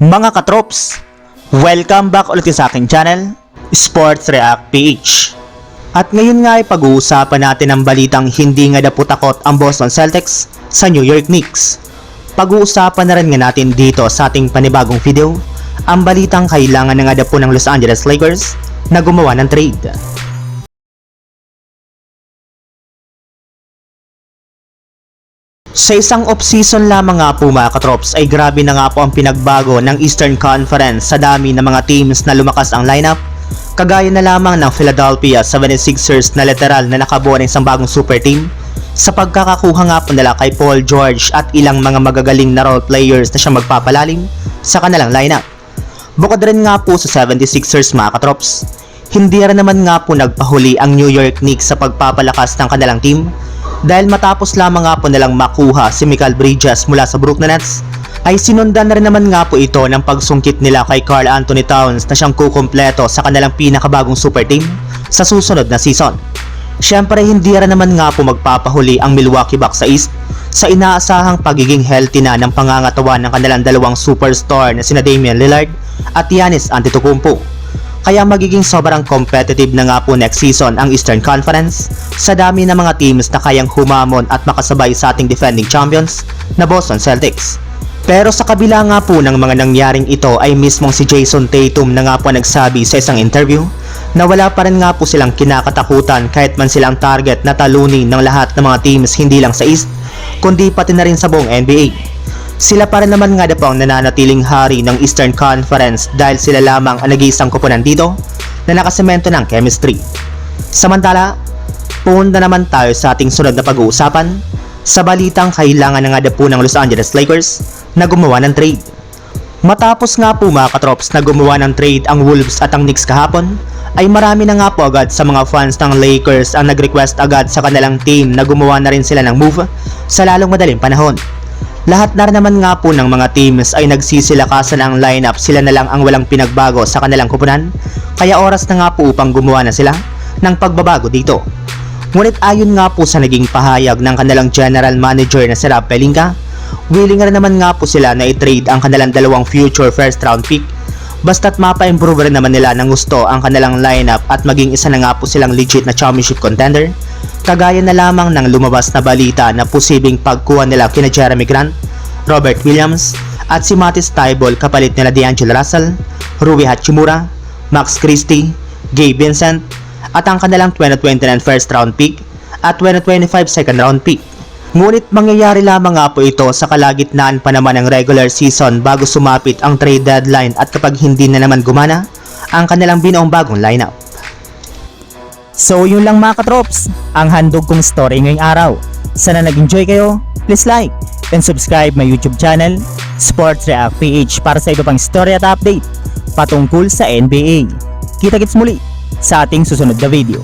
Mga katrops, welcome back ulit sa aking channel, Sports React PH. At ngayon nga ay pag-uusapan natin ang balitang hindi nga daputakot ang Boston Celtics sa New York Knicks. Pag-uusapan na rin nga natin dito sa ating panibagong video, ang balitang kailangan na nga po ng Los Angeles Lakers na gumawa ng trade. Sa isang off-season lamang nga po mga katrops ay grabe na nga po ang pinagbago ng Eastern Conference sa dami ng mga teams na lumakas ang lineup. Kagaya na lamang ng Philadelphia 76ers na literal na nakabuo ng isang bagong super team. Sa pagkakakuha nga po nila kay Paul George at ilang mga magagaling na role players na siya magpapalalim sa kanilang lineup. Bukod rin nga po sa 76ers mga katrops, hindi rin naman nga po nagpahuli ang New York Knicks sa pagpapalakas ng kanilang team dahil matapos lamang nga po nilang makuha si Michael Bridges mula sa Brooklyn Nets ay sinundan na rin naman nga po ito ng pagsungkit nila kay Carl Anthony Towns na siyang kukumpleto sa kanilang pinakabagong super team sa susunod na season. Siyempre hindi rin naman nga po magpapahuli ang Milwaukee Bucks sa East sa inaasahang pagiging healthy na ng pangangatawan ng kanilang dalawang superstar na sina Damian Lillard at Giannis Antetokounmpo. Kaya magiging sobrang competitive na nga po next season ang Eastern Conference sa dami ng mga teams na kayang humamon at makasabay sa ating defending champions na Boston Celtics. Pero sa kabila nga po ng mga nangyaring ito ay mismong si Jason Tatum na nga po nagsabi sa isang interview na wala pa rin nga po silang kinakatakutan kahit man silang target na talunin ng lahat ng mga teams hindi lang sa East kundi pati na rin sa buong NBA. Sila pa rin naman nga po ang nananatiling hari ng Eastern Conference dahil sila lamang ang nag-iisang kupunan dito na nakasemento ng chemistry. Samantala, punta naman tayo sa ating sunod na pag-uusapan sa balitang kailangan na nga na po ng Los Angeles Lakers na gumawa ng trade. Matapos nga po mga katrops na gumawa ng trade ang Wolves at ang Knicks kahapon, ay marami na nga po agad sa mga fans ng Lakers ang nag-request agad sa kanilang team na gumawa na rin sila ng move sa lalong madaling panahon. Lahat na naman nga po ng mga teams ay nagsisilakasan ang lineup sila na lang ang walang pinagbago sa kanilang kupunan kaya oras na nga po upang gumawa na sila ng pagbabago dito. Ngunit ayon nga po sa naging pahayag ng kanilang general manager na si Rob Pelinka, willing rin naman nga po sila na i-trade ang kanilang dalawang future first round pick basta't mapa-improve rin naman nila ng gusto ang kanilang lineup at maging isa na nga po silang legit na championship contender kagaya na lamang ng lumabas na balita na posibleng pagkuha nila kina Jeremy Grant, Robert Williams at si Mattis Tybal kapalit nila D'Angelo Russell, Rui Hachimura, Max Christie, Gabe Vincent at ang kanilang 2029 first round pick at 2025 second round pick. Ngunit mangyayari lamang nga po ito sa kalagitnaan pa naman ng regular season bago sumapit ang trade deadline at kapag hindi na naman gumana ang kanilang binuong bagong lineup. So yun lang mga katrops, ang handog kong story ngayong araw. Sana nag-enjoy kayo, please like and subscribe my YouTube channel, Sports React PH para sa iba pang story at update patungkol sa NBA. Kita-kits muli sa ating susunod na video.